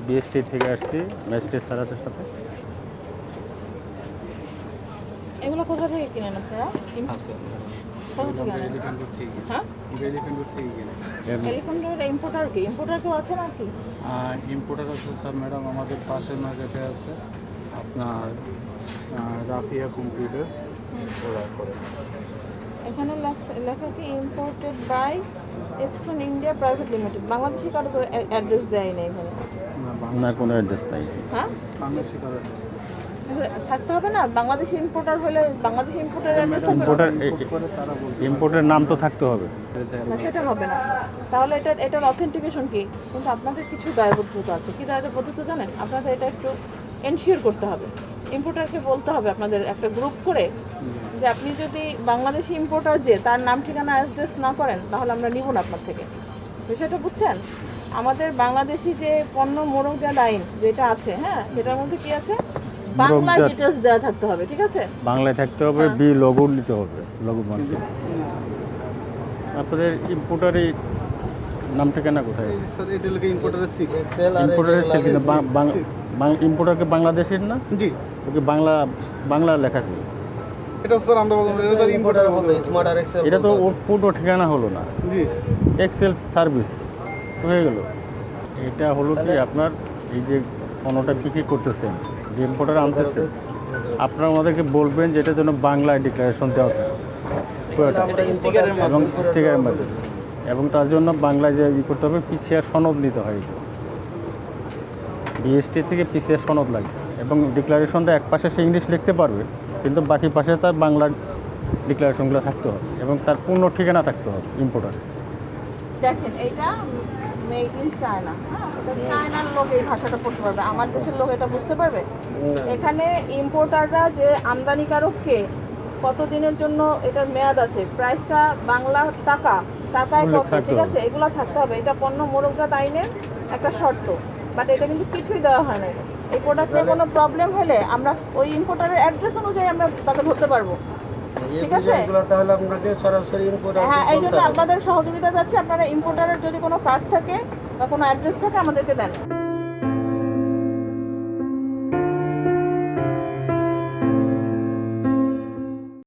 BST থেকে আসছি magistrate sir আছে সাথে। এগুলো কোথা থেকে কিনেন আপনারা? থেকে হ্যাঁ? ইম্পোর্টার কি? ইম্পোর্টার কেউ আছে নাকি? ইম্পোর্টার আছে স্যার ম্যাডাম আমাদের পাশের মার্কেটে আছে। আপনার রাফিয়া কম্পিউটার ওরা করে। এখানে লেখ- লেখা কি imported by India private limited Bangladeshi কারও অ্যাড্রেস দেয় না এখানে। না কোনো অ্যাড্রেস নাই। হ্যাঁ? থাকতে হবে না? বাংলাদেশি ইম্পোর্টার হলে বাংলাদেশি ইম্পোর্টার ইম্পোর্টার করে তারা বলতে ইম্পোর্টের নাম তো থাকতে হবে। না সেটা হবে না। তাহলে এটা এটার অথেন্টিকেশন কি? কিন্তু আপনাদের কিছু দায়বদ্ধতা আছে। কি দায়বদ্ধতা জানেন? আপনাদের এটা একটু এনশিওর করতে হবে। ইম্পোর্টারকে বলতে হবে আপনাদের একটা গ্রুপ করে যে আপনি যদি বাংলাদেশি ইম্পোর্টার যে তার নাম ঠিকানা অ্যাড্রেস না করেন তাহলে আমরা নিব না আপনার থেকে। বিষয়টা বুঝছেন? আমাদের বাংলাদেশি যে পণ্য মোড়কজাত আইন যেটা আছে হ্যাঁ সেটার মধ্যে কি আছে? বাংলা ডিটেলস দেওয়া থাকতে হবে ঠিক আছে? বাংলায় থাকতে হবে বি লগো নিতে হবে লগো মার্কেট আপনাদের ইম্পোর্টারই নাম ঠিকানা কোথায়? স্যার এটা লোকে ইম্পোর্টারের সিক ইম্পোর্টারের সেল কিন্তু ইম্পোর্টারকে বাংলাদেশের না? জি। ওকে বাংলা বাংলা লেখা কি? এটা স্যার আমরা বললাম এটা স্যার ইম্পোর্টার স্মার্ট আর এক্সেল এটা তো ওর পুরো ঠিকানা হলো না। জি। এক্সেল সার্ভিস হয়ে গেল। এটা হলো কি আপনার এই যে পণ্যটা বিক্রি করতেছেন? যে ইম্পোর্টার আনতেছেন আপনারা ওনাদেরকে বলবেন যে এটার জন্য বাংলায় ডিক্লারেশন দেওয়া থাকে। এবং স্টিকারের মধ্যে এবং তার জন্য বাংলায় যে ই করতে হবে পিসিআর সনদ নিতে হয়। বিএসটি থেকে পিসিআর সনদ লাগে। এবং ডিক্লারেশনটা এক পাশে সে ইংলিশ লিখতে পারবে কিন্তু বাকি পাশে তার বাংলা ডিক্লারেশনগুলো থাকতে হবে। এবং তার পূর্ণ ঠিকানা থাকতে হবে ইম্পোর্টার দেখেন এইটা মেড ইন চায়না চায়নার লোক এই ভাষাটা পড়তে পারবে। আমার দেশের লোক এটা বুঝতে পারবে? এখানে ইম্পোর্টাররা যে আমদানিকারককে কত দিনের জন্য এটার মেয়াদ আছে? প্রাইসটা বাংলা টাকা টাকায় কত ঠিক আছে? এগুলো থাকতে হবে। এটা পণ্য মোড়কজাত আইনের একটা শর্ত। বাট এটা কিন্তু কিছুই দেওয়া হয় না এই প্রোডাক্টে কোনো প্রবলেম হলে আমরা ওই ইম্পোর্টারের অ্যাড্রেস অনুযায়ী আমরা তাকে ধরতে পারব। ঠিক আছে? এগুলো তাহলে আপনাকে সরাসরি হ্যাঁ এই জন্য আপনাদের সহযোগিতা যাচ্ছে আপনারা ইম্পোর্টারের যদি কোনো কার্ড থাকে বা কোনো অ্যাড্রেস থাকে আমাদেরকে দেন